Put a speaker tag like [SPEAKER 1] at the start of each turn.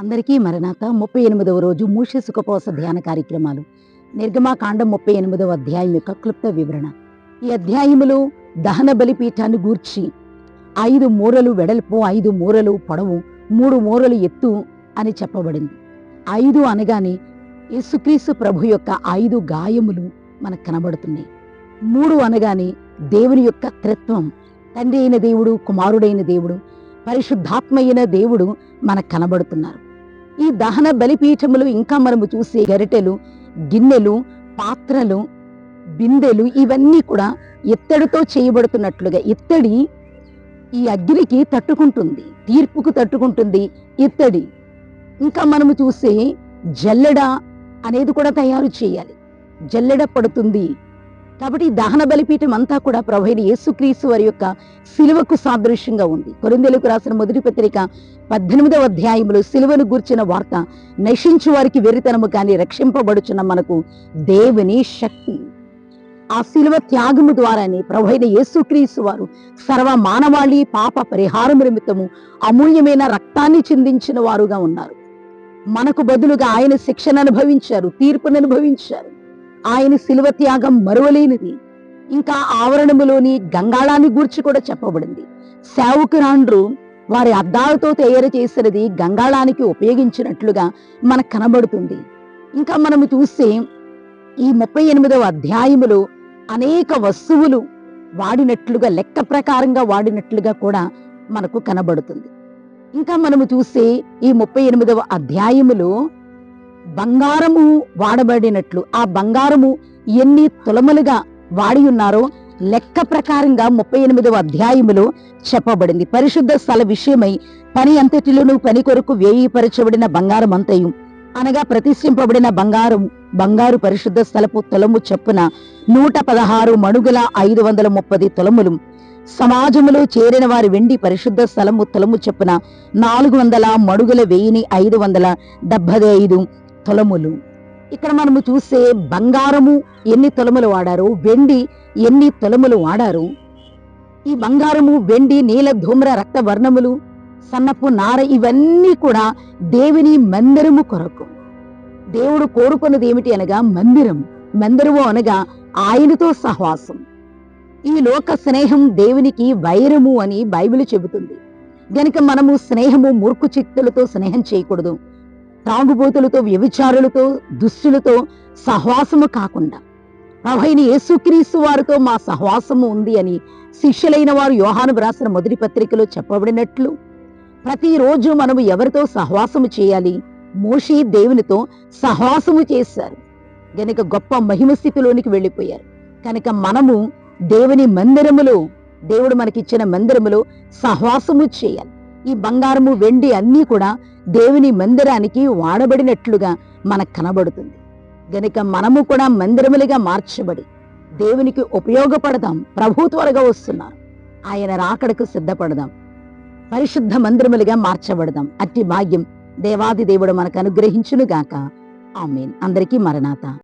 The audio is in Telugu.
[SPEAKER 1] అందరికీ మరణాత ముప్పై ఎనిమిదవ రోజు మూష సుఖపోస ధ్యాన కార్యక్రమాలు. నిర్గమాకాండం ముప్పై ఎనిమిదవ అధ్యాయం యొక్క క్లుప్త వివరణ. ఈ అధ్యాయములో దహన బలిపీఠాన్ని గూర్చి ఐదు మూరలు వెడల్పు ఐదు మూరలు పొడవు మూడు మూరలు ఎత్తు అని చెప్పబడింది. ఐదు అనగానే యేసుక్రీస్తు ప్రభు యొక్క ఐదు గాయములు మనకు కనబడుతున్నాయి. మూడు అనగానే దేవుని యొక్క త్రిత్వం తండ్రి అయిన దేవుడు కుమారుడైన దేవుడు పరిశుద్ధాత్మైన దేవుడు మనకు కనబడుతున్నారు. ఈ దహన బలిపీఠములు ఇంకా మనము చూసే గరిటెలు గిన్నెలు పాత్రలు బిందెలు ఇవన్నీ కూడా ఇత్తడితో చేయబడుతున్నట్లుగా ఇత్తడి ఈ అగ్నికి తట్టుకుంటుంది తీర్పుకు తట్టుకుంటుంది ఇత్తడి. ఇంకా మనము చూసే జల్లెడ అనేది కూడా తయారు చేయాలి. జల్లెడ పడుతుంది. కాబట్టి ఈ దహన బలిపీఠం అంతా కూడా ప్రభైన యేసుక్రీస్తు వారి యొక్క సిలువకు సాదృశ్యంగా ఉంది. కొరిందెలకు రాసిన మొదటి పత్రిక పద్దెనిమిదవ అధ్యాయంలో సిలువను గూర్చిన వార్త నశించు వారికి వెరితనము కానీ రక్షింపబడుచున్న మనకు దేవుని శక్తి. ఆ శిలువ త్యాగము ద్వారానే ప్రభైన యేసుక్రీస్తు వారు సర్వ మానవాళి పాప పరిహారం నిమిత్తము అమూల్యమైన రక్తాన్ని చిందించిన వారుగా ఉన్నారు. మనకు బదులుగా ఆయన శిక్షణ అనుభవించారు తీర్పును అనుభవించారు. ఆయన శిలువ త్యాగం మరువలేనిది. ఇంకా ఆవరణములోని గంగాళాన్ని గూర్చి కూడా చెప్పబడింది. సేవకురాండ్రు వారి అద్దాలతో తయారు చేసినది గంగాళానికి ఉపయోగించినట్లుగా మనకు కనబడుతుంది. ఇంకా మనము చూస్తే ఈ ముప్పై ఎనిమిదవ అధ్యాయములో అనేక వస్తువులు వాడినట్లుగా లెక్క ప్రకారంగా వాడినట్లుగా కూడా మనకు కనబడుతుంది. ఇంకా మనము చూస్తే ఈ ముప్పై ఎనిమిదవ అధ్యాయములో బంగారము వాడబడినట్లు ఆ బంగారము ఎన్ని తులములుగా వాడి ఉన్నారో లెక్క ప్రకారంగా ముప్పై ఎనిమిదవ అధ్యాయములో చెప్పబడింది. పరిశుద్ధ స్థల విషయమై పని అంతటిలోనూ పని కొరకు వేయిపరచబడిన బంగారం అంతయు అనగా ప్రతిష్ఠింపబడిన బంగారం బంగారు పరిశుద్ధ స్థలపు తులము చొప్పున నూట పదహారు మణుగుల ఐదు వందల ముప్పది తులములు. సమాజములో చేరిన వారి వెండి పరిశుద్ధ స్థలము తులము చొప్పున నాలుగు వందల మడుగుల వెయ్యిని ఐదు వందల డెబ్బై ఐదు తులములు. ఇక్కడ మనము చూసే బంగారము ఎన్ని తులములు వాడారు? వెండి ఎన్ని తులములు వాడారు? ఈ బంగారము వెండి నీల ధూమ్ర రక్త వర్ణములు సన్నపు నార ఇవన్నీ కూడా దేవుని మందిరము కొరకు. దేవుడు కోరుకున్నది ఏమిటి అనగా మందిరం. మందిరము అనగా ఆయనతో సహవాసం. ఈ లోక స్నేహం దేవునికి వైరము అని బైబిల్ చెబుతుంది. గనుక మనము స్నేహము మూర్ఖు చిత్తులతో స్నేహం చేయకూడదు. తాగుబోతులతో వ్యభిచారులతో దుష్టులతో సహవాసము కాకుండా ప్రభైన యేసుక్రీస్తు వారితో మా సహవాసము ఉంది అని శిష్యులైన వారు యోహాను రాసిన మొదటి పత్రికలో చెప్పబడినట్లు ప్రతిరోజు మనము ఎవరితో సహవాసము చేయాలి? మోషి దేవునితో సహవాసము చేశారు. గనక గొప్ప మహిమ స్థితిలోనికి వెళ్ళిపోయారు. కనుక మనము దేవుని మందిరములో దేవుడు మనకిచ్చిన మందిరములో సహవాసము చేయాలి. ఈ బంగారము వెండి అన్నీ కూడా దేవుని మందిరానికి వాడబడినట్లుగా మనకు కనబడుతుంది. గనుక మనము కూడా మందిరములుగా మార్చబడి దేవునికి ఉపయోగపడదాం ప్రభు త్వరగా వస్తున్నారు. ఆయన రాకడకు సిద్ధపడదాం. పరిశుద్ధ మందిరములుగా మార్చబడదాం. అట్టి భాగ్యం దేవాది దేవుడు మనకు అనుగ్రహించునుగాక. ఆమెన్. అందరికీ మరణాత.